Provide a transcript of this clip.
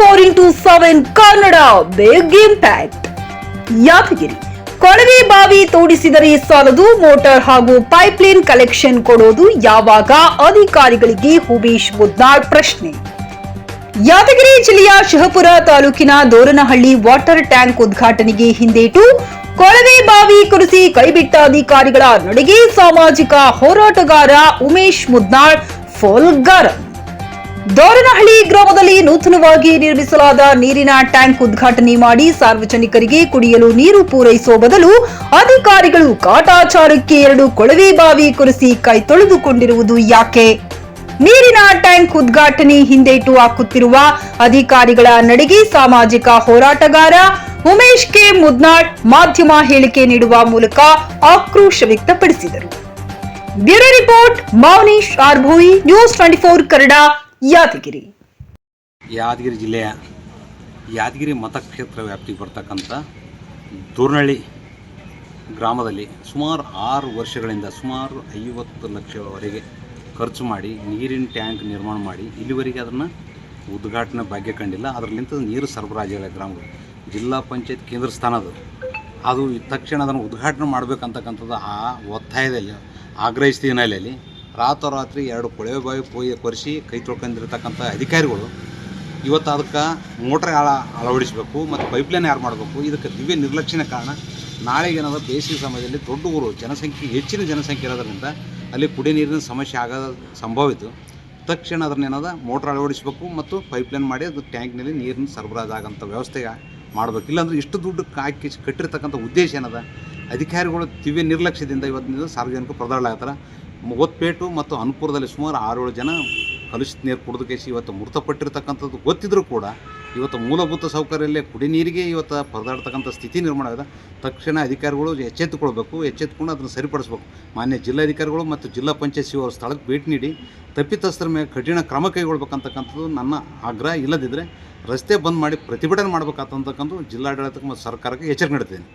Four into seven Kannada big impact Yadagiri. ಕೊಳವೆ ಬಾವಿ ತೋಡಿಸಿದರೆ ಸಾಲದು ಮೋಟಾರ್ ಹಾಗೂ ಪೈಪ್ಲೈನ್ ಕಲೆಕ್ಷನ್ ಕೊಡೋದು ಯಾವಾಗ ಅಧಿಕಾರಿಗಳಿಗೆ ಹುಬೇಶ್ ಮುದ್ನಾಳ್ ಪ್ರಶ್ನೆ. ಯಾದಗಿರಿ ಜಿಲ್ಲೆಯ ಶಹಪುರ ತಾಲೂಕಿನ ದೋರನಹಳ್ಳಿ ವಾಟರ್ ಟ್ಯಾಂಕ್ ಉದ್ಘಾಟನೆಗೆ ಹಿಂದೇಟು. ಕೊಳವೆ ಬಾವಿ ಕುರಿಸಿ ಕೈಬಿಟ್ಟ ಅಧಿಕಾರಿಗಳ ನಡೆಗೆ ಸಾಮಾಜಿಕ ಹೋರಾಟಗಾರ ಉಮೇಶ್ ಮುದ್ನಾಳ್ ಫೋಲ್ಗಾರ. ಗರಂ ದೋರನಹಳ್ಳಿ ಗ್ರಾಮದಲ್ಲಿ ನೂತನವಾಗಿ ನಿರ್ಮಿಸಲಾದ ನೀರಿನ ಟ್ಯಾಂಕ್ ಉದ್ಘಾಟನೆ ಮಾಡಿ ಸಾರ್ವಜನಿಕರಿಗೆ ಕುಡಿಯಲು ನೀರು ಪೂರೈಸುವ ಬದಲು ಅಧಿಕಾರಿಗಳು ಕಾಟಾಚಾರಕ್ಕೆ ಎರಡು ಕೊಳವೆ ಬಾವಿ ಕೊರೆಸಿ ಕೈ ತೊಳೆದುಕೊಂಡಿರುವುದು ಯಾಕೆ? ನೀರಿನ ಟ್ಯಾಂಕ್ ಉದ್ಘಾಟನೆ ಹಿಂದೇಟು ಹಾಕುತ್ತಿರುವ ಅಧಿಕಾರಿಗಳ ನಡೆಗೆ ಸಾಮಾಜಿಕ ಹೋರಾಟಗಾರ ಉಮೇಶ್ ಕೆ ಮುದ್ನಾಳ್ ಮಾಧ್ಯಮ ಹೇಳಿಕೆ ನೀಡುವ ಮೂಲಕ ಆಕ್ರೋಶ ವ್ಯಕ್ತಪಡಿಸಿದರು. Bureau report Mounish Arbhoi, news twenty four Kannada. Yadagiri. Yadagiri ಜಿಲ್ಲೆಯ ಯಾದಗಿರಿ ಮತಕ್ಷೇತ್ರ ವ್ಯಾಪ್ತಿಗೆ ಬರ್ತಕ್ಕಂಥ ದೂರ್ನಳ್ಳಿ ಗ್ರಾಮದಲ್ಲಿ ಸುಮಾರು ಆರು ವರ್ಷಗಳಿಂದ ಸುಮಾರು ಐವತ್ತು ಲಕ್ಷವರೆಗೆ ಖರ್ಚು ಮಾಡಿ ನೀರಿನ ಟ್ಯಾಂಕ್ ನಿರ್ಮಾಣ ಮಾಡಿ ಇಲ್ಲಿವರೆಗೆ ಅದನ್ನು ಉದ್ಘಾಟನೆ ಭಾಗ್ಯ ಕಂಡಿಲ್ಲ. ಅದರಲ್ಲಿಂದ ನೀರು ಸರಬರಾಜಿಲ್ಲ ಗ್ರಾಮಗಳು. ಜಿಲ್ಲಾ ಪಂಚಾಯತ್ ಕೇಂದ್ರ ಸ್ಥಾನ ಅದು. ತಕ್ಷಣ ಅದನ್ನು ಉದ್ಘಾಟನೆ ಮಾಡಬೇಕಂತಕ್ಕಂಥದ್ದು ಆ ಒತ್ತಾಯದಲ್ಲಿ, ಆಗ್ರಹಿಸಿದ ಹಿನ್ನೆಲೆಯಲ್ಲಿ ರಾತ್ರೋರಾತ್ರಿ ಎರಡು ಕೊಳವೆ ಬಾವಿ ಪೋಯಿ ಕೊರೆಸಿ ಕೈ ತೊಳ್ಕೊಂಡಿರ್ತಕ್ಕಂಥ ಅಧಿಕಾರಿಗಳು ಇವತ್ತು ಅದಕ್ಕೆ ಮೋಟ್ರ್ ಅಳ ಅಳವಡಿಸಬೇಕು ಮತ್ತು ಪೈಪ್ಲೈನ್ ಯಾರು ಮಾಡಬೇಕು? ಇದಕ್ಕೆ ದಿವ್ಯ ನಿರ್ಲಕ್ಷ್ಯನ ಕಾರಣ ನಾಳೆಗೇನದ ಬೇಸಿಗೆ ಸಮಯದಲ್ಲಿ ದೊಡ್ಡ ಊರು, ಜನಸಂಖ್ಯೆ, ಹೆಚ್ಚಿನ ಜನಸಂಖ್ಯೆ ಇರೋದರಿಂದ ಅಲ್ಲಿ ಕುಡಿಯ ನೀರಿನ ಸಮಸ್ಯೆ ಆಗೋದು ಸಂಭವ ಇತ್ತು ತಕ್ಷಣ ಅದನ್ನ ಏನದ ಮೋಟ್ರ್ ಅಳವಡಿಸಬೇಕು ಮತ್ತು ಪೈಪ್ಲೈನ್ ಮಾಡಿ ಅದು ಟ್ಯಾಂಕ್ನಲ್ಲಿ ನೀರಿನ ಸರಬರಾಜು ಆಗೋಂಥ ವ್ಯವಸ್ಥೆ ಮಾಡಬೇಕು. ಇಲ್ಲಾಂದ್ರೆ ಇಷ್ಟು ದುಡ್ಡು ಹಾಕಿ ಕಟ್ಟಿರ್ತಕ್ಕಂಥ ಉದ್ದೇಶ ಏನದ? ಅಧಿಕಾರಿಗಳು ದಿವ್ಯ ನಿರ್ಲಕ್ಷ್ಯದಿಂದ ಇವತ್ತಿನ ಸಾರ್ವಜನಿಕರು ಪರದಾಡಲಾಗತ್ತಾರ ಒತ್ಪೇಟು ಮತ್ತು ಅನುಪುರದಲ್ಲಿ ಸುಮಾರು ಆರೇಳು ಜನ ಕಲುಷಿತ ನೀರು ಕುಡಿದು ಕೇಸಿ ಇವತ್ತು ಮೃತಪಟ್ಟಿರ್ತಕ್ಕಂಥದ್ದು ಗೊತ್ತಿದ್ರೂ ಕೂಡ ಇವತ್ತು ಮೂಲಭೂತ ಸೌಕರ್ಯಲ್ಲೇ ಕುಡಿ ನೀರಿಗೆ ಇವತ್ತು ಪರದಾಡ್ತಕ್ಕಂಥ ಸ್ಥಿತಿ ನಿರ್ಮಾಣ ಆಗಿದೆ. ತಕ್ಷಣ ಅಧಿಕಾರಿಗಳು ಎಚ್ಚೆತ್ತುಕೊಳ್ಬೇಕು, ಎಚ್ಚೆತ್ತುಕೊಂಡು ಅದನ್ನು ಸರಿಪಡಿಸ್ಬೇಕು. ಮಾನ್ಯ ಜಿಲ್ಲಾಧಿಕಾರಿಗಳು ಮತ್ತು ಜಿಲ್ಲಾ ಪಂಚಾಯತ್ ಅವರು ಸ್ಥಳಕ್ಕೆ ಭೇಟಿ ನೀಡಿ ತಪ್ಪಿತಸ್ಥರ ಮೇಲೆ ಕಠಿಣ ಕ್ರಮ ಕೈಗೊಳ್ಬೇಕಂತಕ್ಕಂಥದ್ದು ನನ್ನ ಆಗ್ರಹ. ಇಲ್ಲದಿದ್ದರೆ ರಸ್ತೆ ಬಂದ್ ಮಾಡಿ ಪ್ರತಿಭಟನೆ ಮಾಡ್ಬೇಕಂತಕ್ಕಂಥ ಜಿಲ್ಲಾಡಳಿತಕ್ಕೆ ಮತ್ತು ಸರ್ಕಾರಕ್ಕೆ ಎಚ್ಚರಿಕೆ ನೀಡ್ತೇನೆ